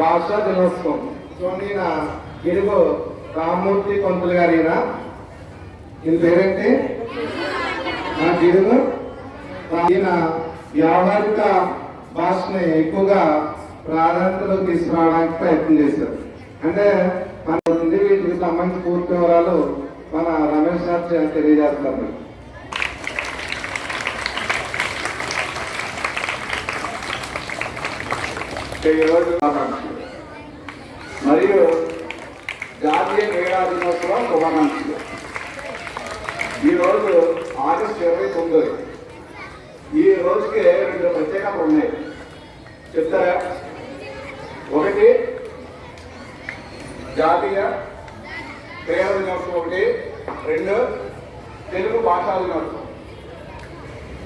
భాషా దినోత్సవం. సో నేను గిడుగు రామ్మూర్తి పంతులు గారు ఈయన పేరేంటి? నా గిడుగు ఈయన వ్యావహారిక భాషని ఎక్కువగా ప్రాధాన్యతలో తీసుకురావడానికి ప్రయత్నం చేశారు. అంటే మన ఉంది వీటికి సంబంధించి పూర్తి వివరాలు మన రమేష్ గారు తెలియజేస్తారు ఈరోజు మరియు జాతీయ క్రీడా దినోత్సవం శుభాకాంక్షలు. ఈరోజు ఆగస్టు ఇరవై తొమ్మిది. ఈ రోజుకి రెండు ప్రత్యేకతలు ఉన్నాయి. చెప్తారా? ఒకటి జాతీయ క్రీడా దినోత్సవం ఒకటి. రెండు తెలుగు భాషా దినోత్సవం.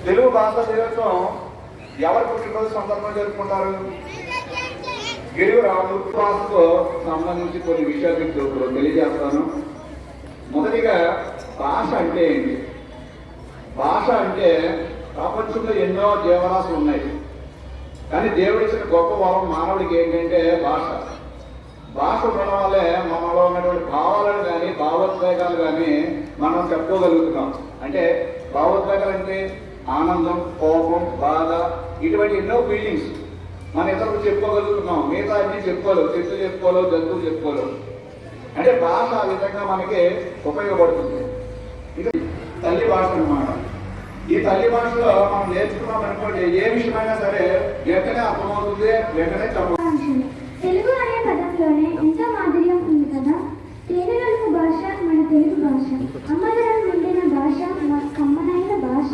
తెలుగు భాషా దినోత్సవం ఎవరి పుట్టినరోజు సందర్భంగా జరుపుకుంటారు? తెలుగు రామూర్తి సంబంధించి కొన్ని విషయాలు మీకు ఇప్పుడు తెలియజేస్తాను. మొదటిగా భాష అంటే ఏంటి? భాష అంటే ప్రపంచంలో ఎన్నో జీవరాశులు ఉన్నాయి. కానీ దేవుడు ఇచ్చిన గొప్ప వరం మానవుడికి ఏంటంటే భాష. భాష ఉండడం వల్లే మనలో ఉన్నటువంటి భావాలను కానీ భావోద్వేగాలు కానీ మనం చెప్పుకోగలుగుతున్నాం. అంటే భావోద్వేగాలు అంటే ఆనందం కోపం బాధ ఇటువంటి ఎన్నో ఫీలింగ్స్ మన ఇతరులు చెప్పుకోగలుగుతున్నాం. మిగతా అన్ని చెప్పుకోలేవు. చెట్లు చెప్పుకోలేవు జంతువులు చెప్పుకోలేవు. అంటే భాష ఆ విధంగా మనకి ఉపయోగపడుతుంది. ఇది తల్లి భాష అనమాట ఈ తల్లి భాషలో మనం నేర్చుకున్నాం అనుకోండి ఏ విషయమైనా సరే వెంటనే అర్థమవుతుంది వెంటనే చెప్ప తెలుగు అనే పదంలోనే ఎంతో మాధుర్యం ఉంది కదా? తేనెలకు భాష మన తెలుగు భాష. అమ్మ నిండిన భాష మన కమ్మనైన భాష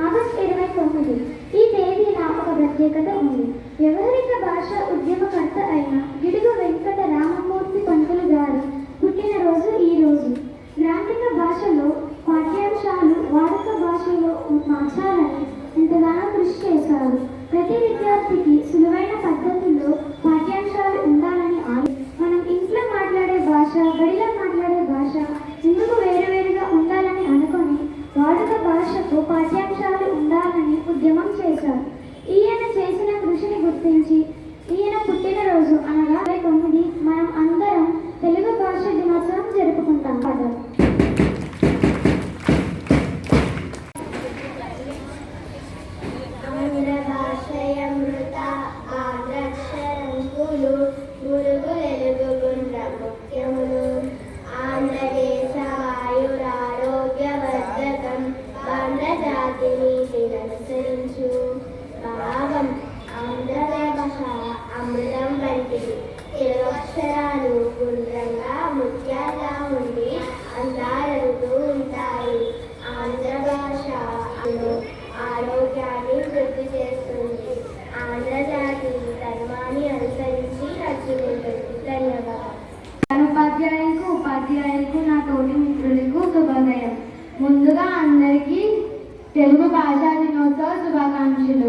ఆగస్ట్ ఇరవై తొమ్మిది ఈ తేదీన ఒక ప్రత్యేకత ఉంది వ్యవహారిక భాష ఉద్యమకర్త అయిన గిడుగు వెంకట రామమూర్తి పంతులు గారు పుట్టినరోజు ఈ రోజు గ్రాంధిక భాషలో పాఠ్యాంశాలు వాడుక భాషలో మార్చాలని ఎంతగానో కృషి చేశారు ప్రతి విద్యార్థికి సులువైన పద్ధతుల్లో పాఠ్యాంశాలు ఉండాలని ఆలోచన మనం ఇంట్లో మాట్లాడే భాష బడిలో మాట్లాడే భాష ఎందుకు వేరువేరుగా ఉండాలని అనుకొని వాడుక భాషకు పాఠ్యాంశాలు ఉండాలని ఉద్యమం చేశారు. ఈయన చేసిన కృషిని గుర్తించి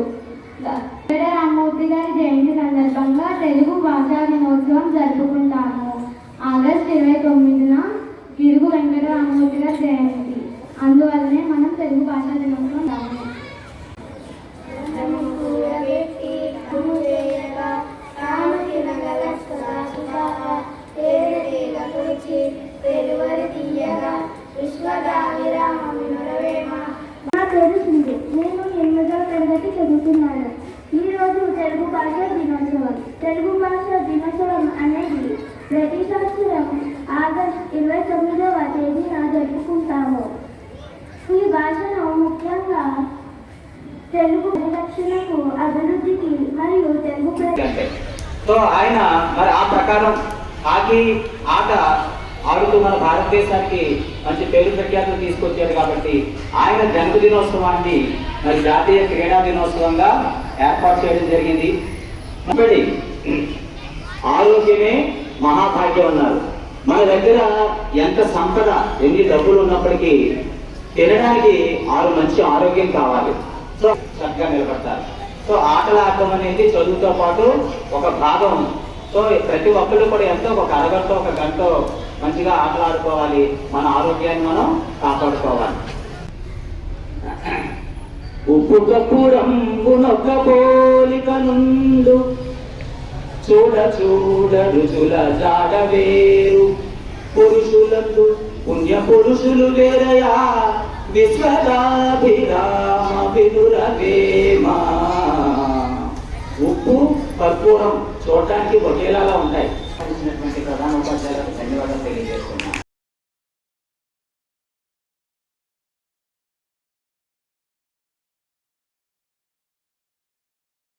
శుభాకాంక్షలు రామ్మూర్తి గారి జయంతి సందర్భంగా తెలుగు భాషా దినోత్సవం జరుపుకుంటాము. ఆగస్ట్ ఇరవై తొమ్మిదిన గిడుగు వెంకట రామ్మూర్తి గారి జయంతి. అందువల్లనే మనం తెలుగు భాషా దినోత్సవం సంవత్సరం ఆగస్ట్ ఇరవై తొమ్మిదవ తేదీన జరుపుకుంటాము. ఈ భాషను ముఖ్యంగా తెలుగు పరిరక్షణకు అభివృద్ధికి మరియు తెలుగు సో ఆయన మరి ఆ ప్రకారం హాకీ ఆట ఆడుతూ మన భారతదేశానికి మంచి పేరు ప్రఖ్యాతులు తీసుకొచ్చారు కాబట్టి ఆయన జన్మదినోత్సవాన్ని మరి జాతీయ క్రీడా దినోత్సవంగా ఏర్పాటు చేయడం జరిగింది. ఆరోగ్యమే మహాభాగ్యం ఉన్నారు మన దగ్గర ఎంత సంపద ఎన్ని డబ్బులు ఉన్నప్పటికీ తినడానికి ఆరు మంచి ఆరోగ్యం కావాలి. సో చక్కగా నిలబడతారు. సో ఆటలు ఆడటం అనేది చదువుతో పాటు ఒక భాగం. సో ప్రతి ఒక్కళ్ళు కూడా ఎంతో ఒక అరగంట ఒక గంట మంచిగా ఆటలాడుకోవాలి. మన ఆరోగ్యాన్ని మనం కాపాడుకోవాలి. ఉప్పు కప్పురంబునొక్క పోలిక నుండు చూడ చూడ రుచుల జాడ వేరు. పురుషులందు పుణ్య పురుషులు వేరయా. విశ్వదాభిరామ వినురవేమా ఉప్పు కర్పూరం చూడటానికి ఒకేలాగా ఉంటాయి. ప్రధాన ఉపాధ్యాయులకు ధన్యవాదాలు తెలియజేస్తున్నాను.